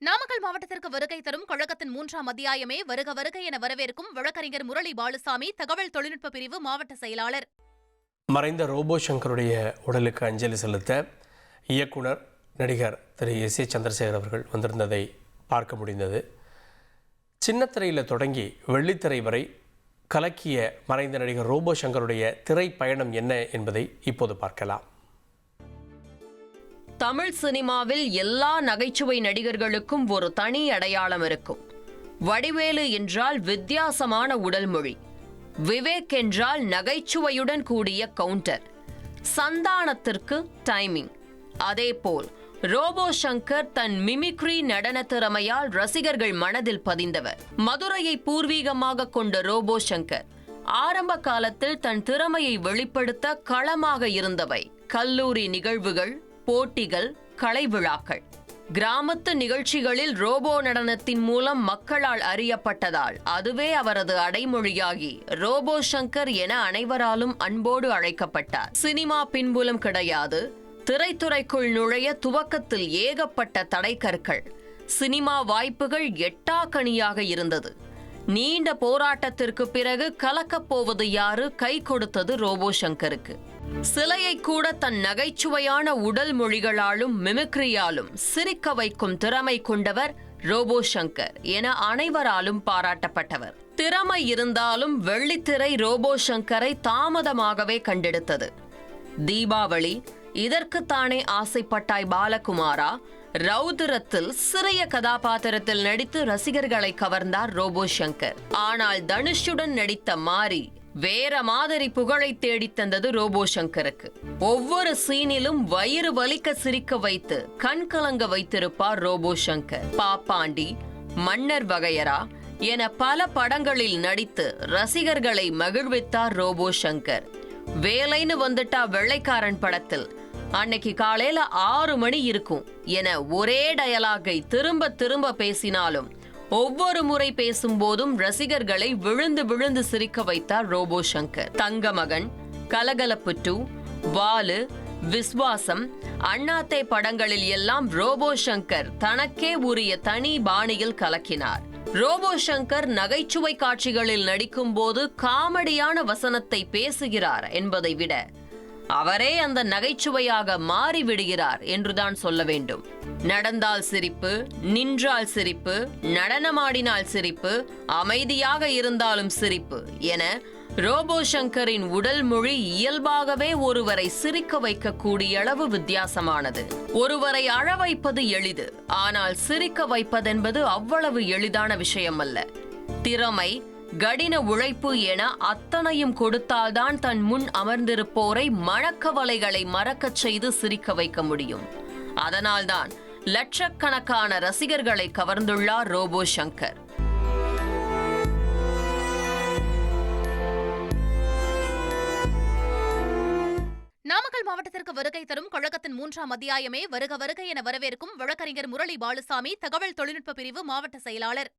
நாமக்கல் மாவட்டத்திற்கு வருகை தரும் கழகத்தின் மூன்றாம் அத்தியாயமே வருக வருக என வரவேற்கும் வழக்கறிஞர் முரளி பாலுசாமி தகவல் தொழில்நுட்ப பிரிவு மாவட்ட செயலாளர். மறைந்த ரோபோ சங்கருடைய உடலுக்கு அஞ்சலி செலுத்த இயக்குனர் நடிகர் திரு. எஸ். ஏ. சந்திரசேகர் அவர்கள் வந்திருந்ததை பார்க்க முடிந்தது. சின்னத்திரையில் தொடங்கி வெள்ளித்திரை வரை கலக்கிய மறைந்த நடிகர் ரோபோ சங்கருடைய திரை பயணம் என்ன என்பதை இப்போது பார்க்கலாம். தமிழ் சினிமாவில் எல்லா நகைச்சுவை நடிகர்களுக்கும் ஒரு தனி அடையாளம் இருக்கும். வடிவேலு என்றால் வித்தியாசமான உடல் மொழி விவேக் என்றால் நகைச்சுவையுடன் கூடிய கவுண்டர். சந்தானத்திற்கு டைமிங். அதேபோல் ரோபோ சங்கர் தன் மிமிக்ரி நடன திறமையால் ரசிகர்கள் மனதில் பதிந்தவர். மதுரையை பூர்வீகமாக கொண்ட ரோபோ சங்கர் ஆரம்ப காலத்தில் தன் திறமையை வெளிப்படுத்த களமாக இருந்தவை. கல்லூரி நிகழ்வுகள் போட்டிகள் கலை விழாக்கள் கிராமத்து நிகழ்ச்சிகளில் ரோபோ நடனத்தின் மூலம் மக்களால் அறியப்பட்டதால் அதுவே அவரது அடைமொழியாகி ரோபோ சங்கர் என அனைவராலும் அன்போடு அழைக்கப்பட்டார். சினிமா பின்புலம் கிடையாது. திரைத்துறைக்குள் நுழைய துவக்கத்தில் ஏகப்பட்ட தடைக்கற்கள். சினிமா வாய்ப்புகள் எட்டாக்கணியாக இருந்தது. நீண்ட போராட்டத்திற்கு பிறகு கலக்கப் போவது யாரு? கை கொடுத்தது ரோபோ சங்கருக்கு. சிலையை கூட தன் நகைச்சுவையான உடல் மொழிகளாலும் மிமிக்ரியாலும் சிரிக்க வைக்கும் திறமை கொண்டவர் ரோபோ சங்கர் என அனைவராலும் பாராட்டப்பட்டவர். திறமை இருந்தாலும் வெள்ளித்திரை ரோபோ சங்கரை தாமதமாகவே கண்டெடுத்தது. தீபாவளி இதற்குத்தானே ஆசைப்பட்டாய் பாலகுமாரா ரௌதிரத்தில் சிறிய கதாபாத்திரத்தில் நடித்து ரசிகர்களை கவர்ந்தார் ரோபோ சங்கர் ஆனால் தனுஷுடன் நடித்த மாரி வேற மாதிரி புகழை தேடித் தந்தது ரோபோ சங்கருக்கு ஒவ்வொரு சீனிலும் வயிறு வலிக்க சிரிக்க வைத்து கண் கலங்க வைத்திருப்பார் ரோபோ சங்கர் பாப்பாண்டி மன்னர் வகையரா என பல படங்களில் நடித்து ரசிகர்களை மகிழ்வித்தார் ரோபோ சங்கர் வேலைன்னு வந்துட்டா வெள்ளைக்காரன் படத்தில். அன்னைக்கு காலையில ஆறு மணி இருக்கும் என ஒரே டயலாகை திரும்ப திரும்ப பேசினாலும் ஒவ்வொரு முறை பேசும்போதும் ரசிகர்களை விழுந்து விழுந்து சிரிக்க வைத்தார் ரோபோ சங்கர். தங்கமகன் கலகலப்பு டூ வாலு விஸ்வாசம் அண்ணாத்தை படங்களில் எல்லாம் ரோபோ சங்கர் தனக்கே உரிய தனி பாணியில் கலக்கினார். ரோபோ சங்கர் நகைச்சுவை காட்சிகளில் நடிக்கும் போது காமெடியான வசனத்தை பேசுகிறார் என்பதை விட அவரே அந்த நகைச்சுவையாக மாறிவிடுகிறார் என்றுதான் சொல்ல வேண்டும். நடந்தால் சிரிப்பு நின்றால் சிரிப்பு நடனமாடினால் சிரிப்பு அமைதியாக இருந்தாலும் சிரிப்பு என ரோபோ சங்கரின் உடல் மொழி இயல்பாகவே ஒருவரை சிரிக்க வைக்கக்கூடிய அளவு வித்தியாசமானது. ஒருவரை அழ வைப்பது எளிது ஆனால் சிரிக்க வைப்பதென்பது அவ்வளவு எளிதான விஷயம் அல்ல திறமை கடின உழைப்பு என அத்தனையும் கொடுத்தால்தான் தன் முன் அமர்ந்திருப்போரை மணக்கவலைகளை மறக்கச் செய்து சிரிக்க வைக்க முடியும். அதனால்தான் லட்சக்கணக்கான ரசிகர்களை கவர்ந்துள்ளார் ரோபோ சங்கர். நாமக்கல் மாவட்டத்திற்கு வருகை தரும் கழகத்தின் மூன்றாம் அத்தியாயமே வருக வருக என வரவேற்கும் வழக்கறிஞர் முரளி பாலுசாமி தகவல் தொழில்நுட்ப பிரிவு மாவட்ட செயலாளர்.